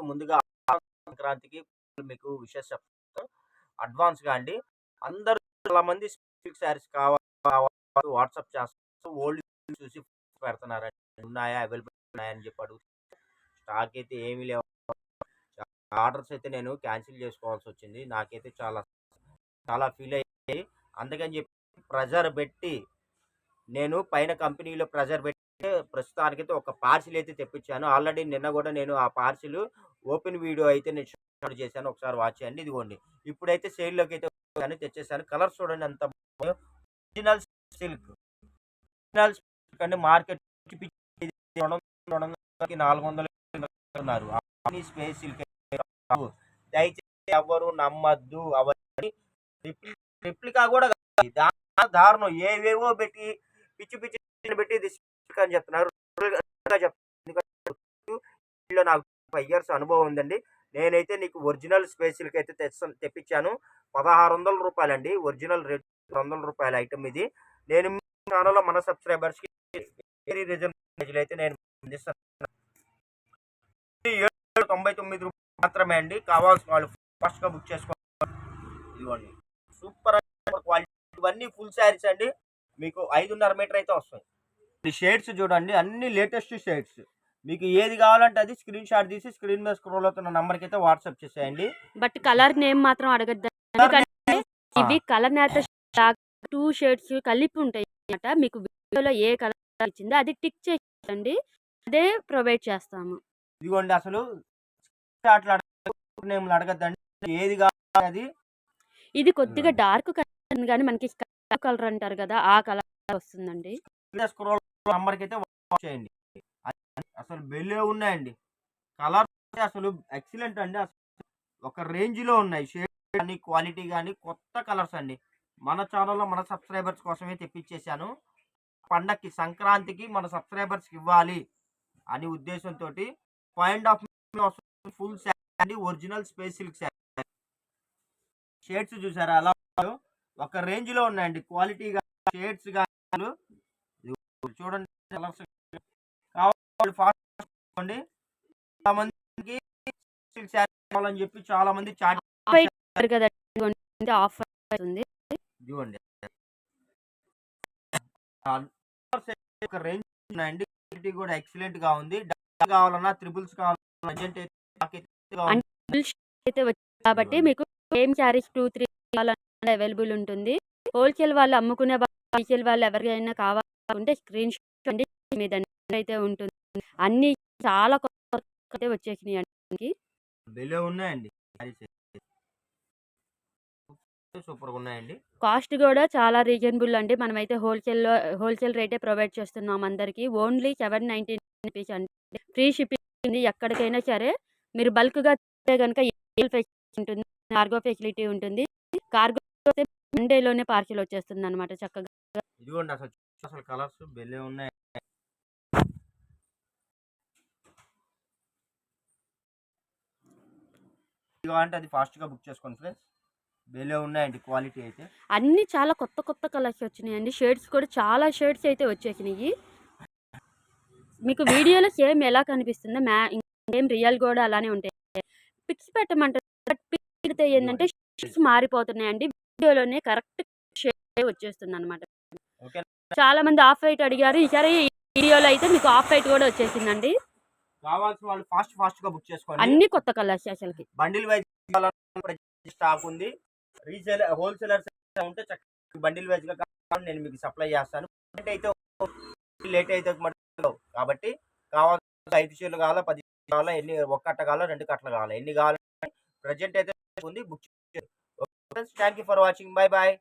సంక్రాంతికి ముందుగా సంక్రాంతికి మీకు విషెస్ చెప్తాను. అడ్వాన్స్గా అండి. అందరూ చాలా మంది స్పెసిఫిక్ శారీస్ కావాలి వాట్సాప్ చేస్తారు ఓల్డ్ చూసి పెడుతున్నారండి. ఉన్నాయా? అవైలబుల్ ఉన్నాయని చెప్పి అడుగుతున్నారు స్టాక్ అయితే ఏమీ లేవు. ఆర్డర్స్ అయితే నేను క్యాన్సిల్ చేసుకోవాల్సి వచ్చింది. నాకైతే చాలా చాలా ఫీల్ అయ్యాయి. అందుకని చెప్పి ప్రెజర్ పెట్టి నేను పైన కంపెనీలో ప్రెజర్ పెట్టి ప్రస్తుతానికైతే ఒక పార్సిల్ అయితే తెప్పించాను. ఆల్రెడీ నిన్న కూడా నేను ఆ పార్సిల్ ఓపెన్ వీడియో అయితే నేను షూట్ చేశాను. ఒకసారి వాచ్ చేయండి. ఇదిగోండి. ఇప్పుడైతే సేల్లోకి అయితే వచ్చాను, తెచ్చేసాను. కలర్ చూడండి అంత ఒరిజినల్ సిల్క్ ఒరిజినల్ సిల్క్ అంటే మార్కెట్ నాలుగు వందలు స్పేస్ సిల్క్ దయచేసి ఎవరు నమ్మద్దు. అవన్నీ రిప్లి- రిప్లికా కూడా దారుణం. ఏవేవో పెట్టి పిచ్చి పిచ్చి పెట్టి అని చెప్తున్నారు. చెప్తున్నారు. నాకు ఫైవ్ ఇయర్స్ అనుభవం ఉందండి. నేనైతే నీకు ఒరిజినల్ స్పేస్లకి అయితే తెప్పించాను. పదహారు వందల రూపాయలండి. ఒరిజినల్ రేట్ వందల రూపాయల ఐటమ్ ఇది. నేను ఛానల్లో మన సబ్స్క్రైబర్స్కి వెరీ అయితే నేను అందిస్తాను. ఏడు తొంభై తొమ్మిది రూపాయలు మాత్రమే అండి. కావాల్సిన వాళ్ళు ఫాస్ట్గా బుక్ చేసుకోవాలి. ఇదిగోండి. సూపర్ క్వాలిటీ ఇవన్నీ ఫుల్ శారీస్ అండి. మీకు ఐదున్నర మీటర్ అయితే వస్తుంది. షేడ్స్ చూడండి అన్ని లేటెస్ట్ షేడ్స్. మీకు ఏది కావాలంటే అది స్క్రీన్ షాట్ తీసి స్క్రీన్ మీద స్క్రోల్ అవుతున్న నంబర్కి అయితే వాట్సాప్ చేసేయండి. బట్ కలర్ నేమ్ మాత్రం అడగద్దు ఇవి కలర్ నేత టూ షేడ్స్ కలిపి ఉంటాయి అన్నమాట. మీకు వీడియోలో ఏ కలర్ ఇచ్చిందో అది టిక్ చేయండి అదే ప్రొవైడ్ చేస్తాము. ఇదిగోండి అసలు షాట్లు అడగ నేమ్లు అడగద్దండి. ఏది కావాలి ఇది కొద్దిగా డార్క్ కలర్ కానీ మనకి కలర్ అంటారు కదా ఆ కలర్ వస్తుందండి. స్క్రోల్ నంబర్కి అయితే వాచ్ చేయండి అసలు బెల్లే ఉన్నాయండి. కలర్ అసలు ఎక్సలెంట్ అండి. అసలు ఒక రేంజ్లో ఉన్నాయి. షేడ్ కానీ క్వాలిటీ కానీ కొత్త కలర్స్ అండి. మన ఛానల్లో మన సబ్స్క్రైబర్స్ కోసమే తెప్పించేశాను. పండక్కి సంక్రాంతికి మన సబ్స్క్రైబర్స్ ఇవ్వాలి అని ఉద్దేశంతో point of full saree original space silk shades చూసారా? అలా ఒక రేంజ్లో ఉన్నాయండి. క్వాలిటీ షేడ్స్ కానీ చూడండి కావాలి ఫాస్ట్ చాలా మందికి కావాలని చెప్పి చాలా మంది చాట్ Offer కదా ఆఫర్ అవుతుంది ఒక రేంజ్ ఉన్నాయండి క్వాలిటీ కూడా ఎక్సలెంట్గా ఉంది. డబల్ కావాలన్నా త్రిబుల్స్ కావాలన్నా అర్జెంట్ అయితే కావాలి. కాబట్టి మీకు same sarees two three available ఉంటుంది. హోల్సేల్ వాళ్ళు అమ్ముకునే హోల్సేల్ వాళ్ళు ఎవరికైనా కావాలంటే స్క్రీన్ షాట్ మీద అయితే ఉంటుంది అన్ని చాలా కొత్త అయితే వచ్చేసినాయి అండి. ఉన్నాయండి. కాస్ట్ కూడా చాలా రీజనబుల్ అండి. మనమైతే హోల్సేల్లో హోల్సేల్ రేటే ప్రొవైడ్ చేస్తున్నాం అందరికీ. ఓన్లీ సెవెన్ నైంటీ రూపీస్ అండి. ఫ్రీ షిప్పింగ్ ఎక్కడికైనా సరే మీరు బల్క్గా కనుక ఉంటుంది కార్గో ఫెసిలిటీ ఉంటుంది. కార్గో మండేలోనే పార్సిల్ వచ్చేస్తుంది అనమాట చక్కగా. ఇదిగోండి అసలు అసలు కలర్స్ బెల్లే ఉన్నాయి. అంటే అది ఫాస్ట్గా బుక్ చేసుకోండి ఫ్రెండ్స్. బెలే ఉన్నాయండి క్వాలిటీ అయితే. అన్నీ చాలా కొత్త కొత్త కలర్స్ వచ్చినాయండి. షేడ్స్ కూడా చాలా షేడ్స్ అయితే వచ్చేసినాయి. మీకు వీడియోలో సేమ్ ఎలా కనిపిస్తుందో మ్యా ఇంకేం రియల్ కూడా అలానే ఉంటాయి. పిక్స్ పెట్టమంటారు పిక్స్ పెడితే ఏంటంటే షేడ్స్ మారిపోతున్నాయండి. వీడియోలోనే కరెక్ట్ షేడ్ వచ్చేస్తుంది అనమాట చాలా మంది ఆఫ్ వైట్ అడిగారు. ఈసారి వీడియోలో అయితే మీకు ఆఫ్ వైట్ కూడా వచ్చేసిందండి. కావాల్సిన వాళ్ళు ఫాస్ట్ ఫాస్ట్గా బుక్ చేసుకోండి. అన్ని కొత్త కలర్స్ అసలుకి. బండిల్ వైజ్ స్టాక్ ఉంది. రీసేల్ హోల్సేలర్స్ ఉంటే చక్కగా బండిల్ వైజ్గా నేను మీకు సప్లై చేస్తాను. అయితే లేట్ అయితే కాబట్టి కావాల్సిన ఐదు చీరలు కావాలా పది కావాలా ఎన్ని ఒక కట్ట కావాలా రెండు కట్టలు కావాలా ఎన్ని కావాలంటే ప్రజెంట్ అయితే ఉంది book thank you for watching. Bye bye